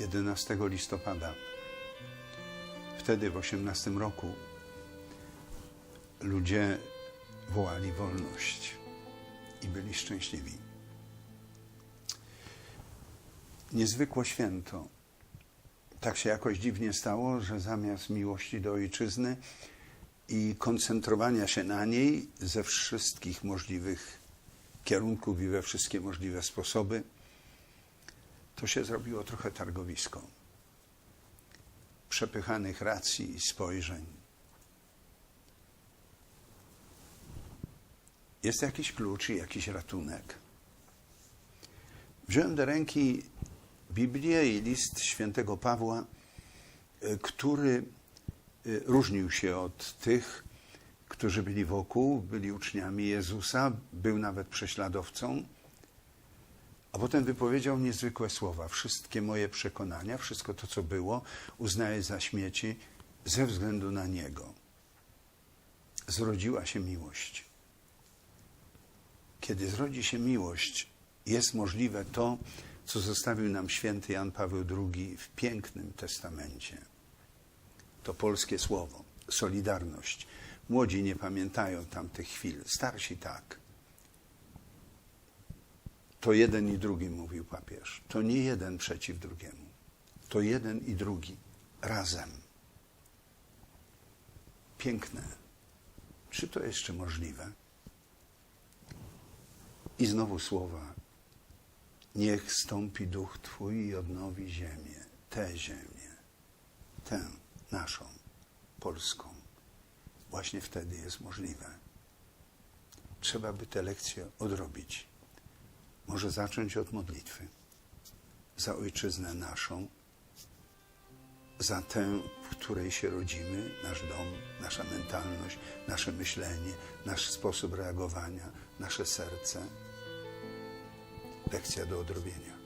11 listopada. Wtedy, w 18 roku, ludzie wołali wolność i byli szczęśliwi. Niezwykłe święto. Tak się jakoś dziwnie stało, że zamiast miłości do ojczyzny i koncentrowania się na niej ze wszystkich możliwych kierunków i we wszystkie możliwe sposoby, to się zrobiło trochę targowisko przepychanych racji i spojrzeń. Jest jakiś klucz i jakiś ratunek. Wziąłem do ręki Biblię i list świętego Pawła, y, który y, różnił się od tych, którzy byli wokół, byli uczniami Jezusa, był nawet prześladowcą. A potem wypowiedział niezwykłe słowa. Wszystkie moje przekonania, wszystko to, co było, uznaję za śmieci ze względu na Niego. Zrodziła się miłość. Kiedy zrodzi się miłość, jest możliwe to, co zostawił nam święty Jan Paweł II w pięknym testamencie. To polskie słowo, solidarność. Młodzi nie pamiętają tamtych chwil, starsi tak. To jeden i drugi, mówił papież. To nie jeden przeciw drugiemu. To jeden i drugi razem. Piękne. Czy to jeszcze możliwe? I znowu słowa. Niech stąpi duch Twój i odnowi ziemię, tę ziemię, tę naszą, polską. Właśnie wtedy jest możliwe. Trzeba by te lekcje odrobić. Może zacząć od modlitwy za ojczyznę naszą, za tę, w której się rodzimy, nasz dom, nasza mentalność, nasze myślenie, nasz sposób reagowania, nasze serce. Lekcja do odrobienia.